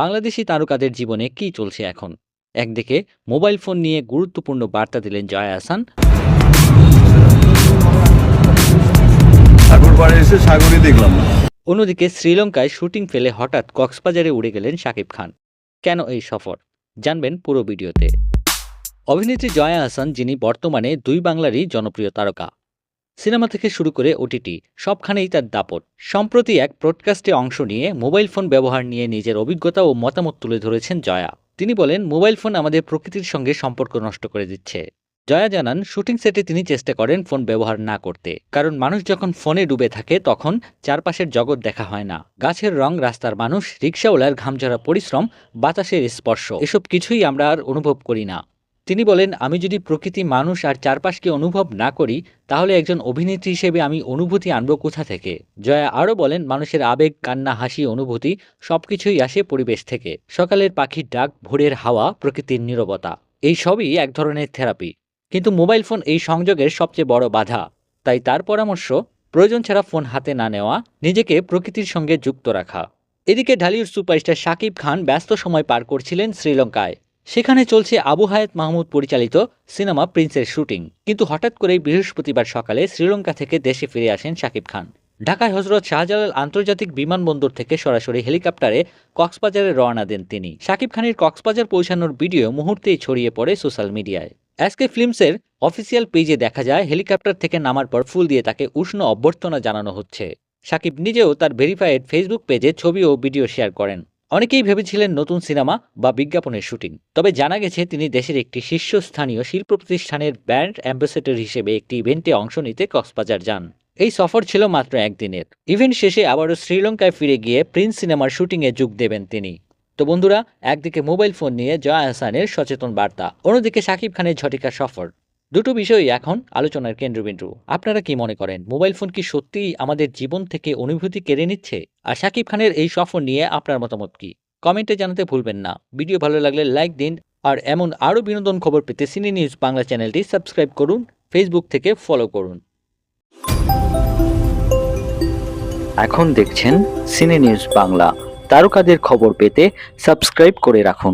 বাংলাদেশি তারকাদের জীবনে কি চলছে এখন? একদিকে মোবাইল ফোন নিয়ে গুরুত্বপূর্ণ বার্তা দিলেন জয়া আহসান দেখলাম অন্যদিকে শ্রীলঙ্কায় শুটিং ফেলে হঠাৎ কক্সবাজারে উড়ে গেলেন শাকিব খান। কেন এই সফর? জানবেন পুরো ভিডিওতে। অভিনেত্রী জয়া আহসান যিনি বর্তমানে দুই বাংলারই জনপ্রিয় তারকা। সিনেমা থেকে শুরু করে ওটিটি, সবখানেই তার দাপট। সম্প্রতি এক প্রডকাস্টে অংশ নিয়ে মোবাইল ফোন ব্যবহার নিয়ে নিজের অভিজ্ঞতা ও মতামত তুলে ধরেছেন জয়া। তিনি বলেন, মোবাইল ফোন আমাদের প্রকৃতির সঙ্গে সম্পর্ক নষ্ট করে দিচ্ছে। জয়া জানান, শুটিং সেটে তিনি চেষ্টা করেন ফোন ব্যবহার না করতে। কারণ মানুষ যখন ফোনে ডুবে থাকে, তখন চারপাশের জগৎ দেখা হয় না। গাছের রং, রাস্তার মানুষ, রিক্সাওয়ালার ঘামঝরা পরিশ্রম, বাতাসের স্পর্শ, এসব কিছুই আমরা আর অনুভব করি না। তিনি বলেন, আমি যদি প্রকৃতি মানুষ আর চারপাশকে অনুভব না করি, তাহলে একজন অভিনেত্রী হিসেবে আমি অনুভূতি আনব কোথা থেকে? জয়া আরও বলেন, মানুষের আবেগ, কান্না, হাসি, অনুভূতি সবকিছুই আসে পরিবেশ থেকে। সকালের পাখির ডাক, ভোরের হাওয়া, প্রকৃতির নীরবতা, এই সবই এক ধরনের থেরাপি। কিন্তু মোবাইল ফোন এই সংযোগের সবচেয়ে বড় বাধা। তাই তার পরামর্শ, প্রয়োজন ছাড়া ফোন হাতে না নেওয়া, নিজেকে প্রকৃতির সঙ্গে যুক্ত রাখা। এদিকে ঢালিউড সুপারস্টার শাকিব খান ব্যস্ত সময় পার করছিলেন শ্রীলঙ্কায়। সেখানে চলছে আবু হায়াত মাহমুদ পরিচালিত সিনেমা প্রিন্সের শুটিং। কিন্তু হঠাৎ করেই বৃহস্পতিবার সকালে শ্রীলঙ্কা থেকে দেশে ফিরে আসেন শাকিব খান। ঢাকায় হজরত শাহজালাল আন্তর্জাতিক বিমানবন্দর থেকে সরাসরি হেলিকপ্টারে কক্সবাজারে রওনা দেন তিনি। শাকিব খানের কক্সবাজার পৌঁছানোর ভিডিও মুহূর্তেই ছড়িয়ে পড়ে সোশ্যাল মিডিয়ায়। এসকে ফিল্মসের অফিসিয়াল পেজে দেখা যায়, হেলিকপ্টার থেকে নামার পর ফুল দিয়ে তাকে উষ্ণ অভ্যর্থনা জানানো হচ্ছে। সাকিব নিজেও তার ভেরিফাইড ফেসবুক পেজে ছবি ও ভিডিও শেয়ার করেন। অনেকেই ভেবেছিলেন নতুন সিনেমা বা বিজ্ঞাপনের শুটিং, তবে জানা গেছে তিনি দেশের একটি শীর্ষস্থানীয় শিল্প প্রতিষ্ঠানের ব্র্যান্ড অ্যাম্বাসেডর হিসেবে একটি ইভেন্টে অংশ নিতে কক্সবাজার যান। এই সফর ছিল মাত্র একদিনের। ইভেন্ট শেষে আবারও শ্রীলঙ্কায় ফিরে গিয়ে প্রিন্স সিনেমার শুটিংয়ে যোগ দেবেন তিনি। তো বন্ধুরা, একদিকে মোবাইল ফোন নিয়ে জয়া আহসানের সচেতন বার্তা, অন্যদিকে শাকিব খানের ঝটিকা সফর। দুটো বিষয়ই এখন আলোচনার কেন্দ্রবিন্দু। আপনারা কি মনে করেন, মোবাইল ফোন কি সত্যিই আমাদের জীবন থেকে অনুভূতি কেড়ে নিচ্ছে? আর শাকিব খানের এই সফর নিয়ে আপনার মতামত কি? কমেন্টে জানাতে ভুলবেন না। ভিডিও ভালো লাগলে লাইক দিন। আর এমন আরও বিনোদন খবর পেতে সিনে নিউজ বাংলা চ্যানেলটি সাবস্ক্রাইব করুন, ফেসবুক থেকে ফলো করুন। এখন দেখছেন সিনে নিউজ বাংলা। তারকাদের খবর পেতে সাবস্ক্রাইব করে রাখুন।